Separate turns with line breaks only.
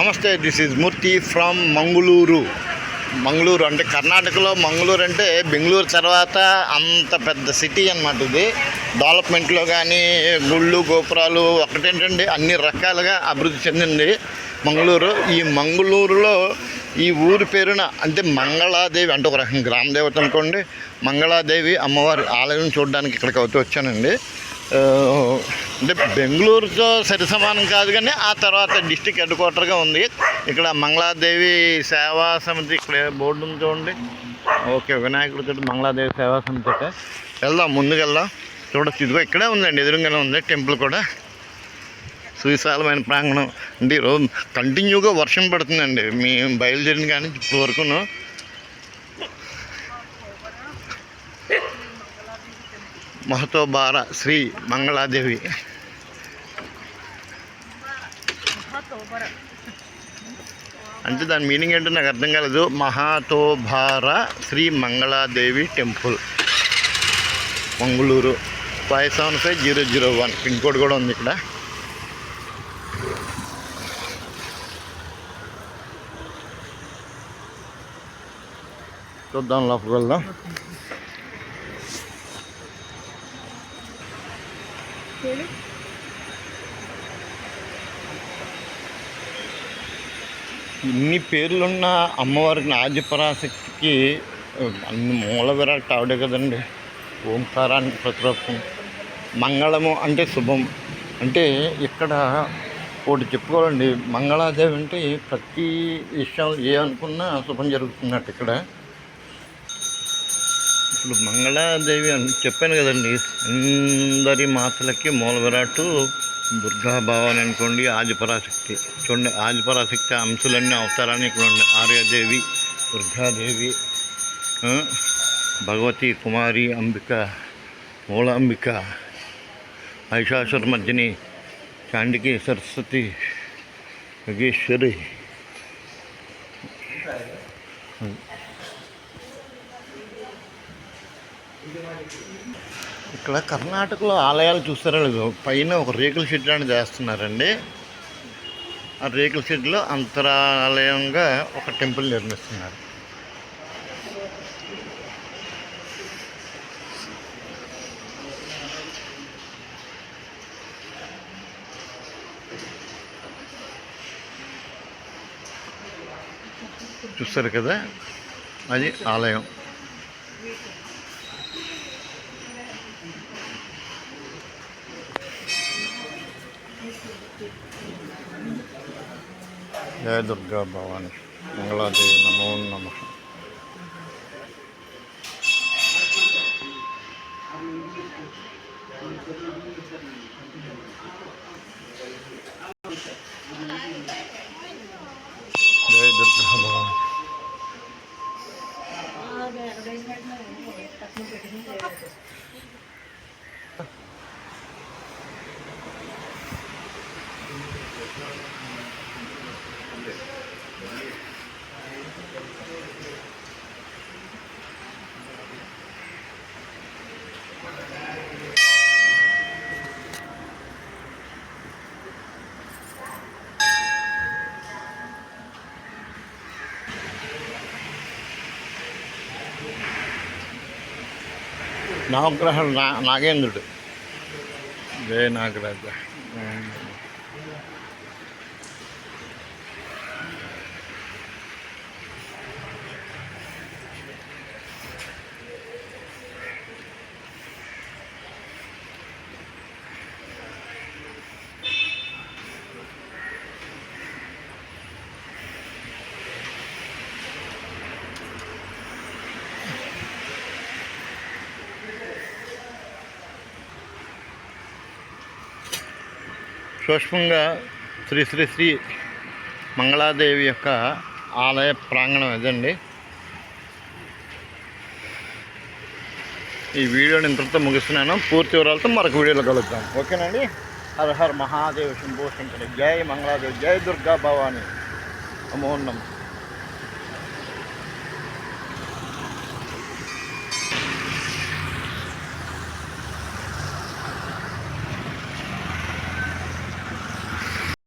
నమస్తే this is Murthy from Mangaluru Mangaluru అంటే కర్ణాటకలో మంగళూరు అంటే బెంగళూరు తర్వాత అంత పెద్ద సిటీ అన్నమాట ఇది. డెవలప్మెంట్లో కానీ గుళ్ళు గోపురాలు ఒకటేంటండి అన్ని రకాలుగా అభివృద్ధి చెందింది మంగళూరు ఈ మంగళూరులో ఈ ఊరి పేరున అంటే మంగళాదేవి అంటే ఒక రకం గ్రామదేవత అనుకోండి మంగళాదేవి అమ్మవారి ఆలయం చూడడానికి ఇక్కడికి అవుతూ వచ్చానండి. అంటే బెంగళూరుతో సరి సమానం కాదు కానీ ఆ తర్వాత డిస్టిక్ హెడ్ క్వార్టర్గా ఉంది. ఇక్కడ మంగళాదేవి సేవా సమితి ఇక్కడ బోర్డు ఉంది చూడండి. ఓకే వినాయకుడితో మంగళాదేవి సేవా సమితి అయితే వెళ్దాం ముందుకెళ్దాం. చూడొచ్చు. ఇదిగో ఇక్కడే ఉందండి ఎదురుగానే ఉంది టెంపుల్ కూడా. సువిశాలమైన ప్రాంగణం. అంటే ఈరోజు కంటిన్యూగా వర్షం పడుతుందండి. మేము బయలుదేరిన కానీ ఇప్పటి వరకును. మహతోబార శ్రీ మంగళాదేవి. అంటే దాని మీనింగ్ ఏంటో నాకు అర్థం కాలేదు. Mahatobhara Shri Mangaladevi temple. Mangaluru. Five seven five zero zero one. Pin code కూడా ఉంది ఇక్కడ. చూద్దాం లోపలికి వెళ్దాం. ఇన్ని పేర్లున్న అమ్మవారికి ఆదిపరాశక్తికి అన్ని మూల విరాట్ ఆవిడే కదండి. ఓంకారానికి ప్రతిరూపం. మంగళము అంటే శుభం. అంటే ఇక్కడ ఒకటి చెప్పుకోవాలండి. మంగళాదేవి అంటే ప్రతి విషయం ఏ అనుకున్నా శుభం జరుగుతున్నట్టు ఇక్కడ. ఇప్పుడు మంగళాదేవి అని చెప్పాను కదండి. అందరి మాతలకి మూల విరాటు దుర్గా భవాని అనుకోండి ఆదిపరాశక్తి. చూడండి ఆదిపరాశక్తి అంశులన్నీ అవతారాన్ని ఇక్కడ ఉన్నాయి ఆర్యాదేవి దుర్గాదేవి భగవతి కుమారి అంబిక మూలాంబిక మహిషాసుర మధ్యని చాండికి సరస్వతి యోగేశ్వరి ఇక్కడ కర్ణాటకలో ఆలయాలు చూస్తారో లేదు. పైన ఒక రేకుల షెడ్ అనేది చేస్తున్నారండి. ఆ రేకుల షెడ్లో అంతరాలయంగా ఒక టెంపుల్ నిర్మిస్తున్నారు. చూస్తారు కదా? అది ఆలయం. జయ దుర్గా భవాని మంగళాదేవి నమో నమ జయ దుర్గా భవాని నవగ్రహాలు నా నాగేంద్రుడు. జయ నాగరాజ. సూక్ష్మంగా శ్రీ శ్రీ శ్రీ మంగళాదేవి యొక్క ఆలయ ప్రాంగణం ఇదండి. ఈ వీడియోని ఇంతటితో ముగిస్తున్నాను. పూర్తి వివరాలతో మరొక వీడియోలో కలుద్దాం. ఓకేనండి? హర హర్ మహాదేవ్ శంభో శంకర జై మంగళాదేవి జై దుర్గా భవాని. నమో.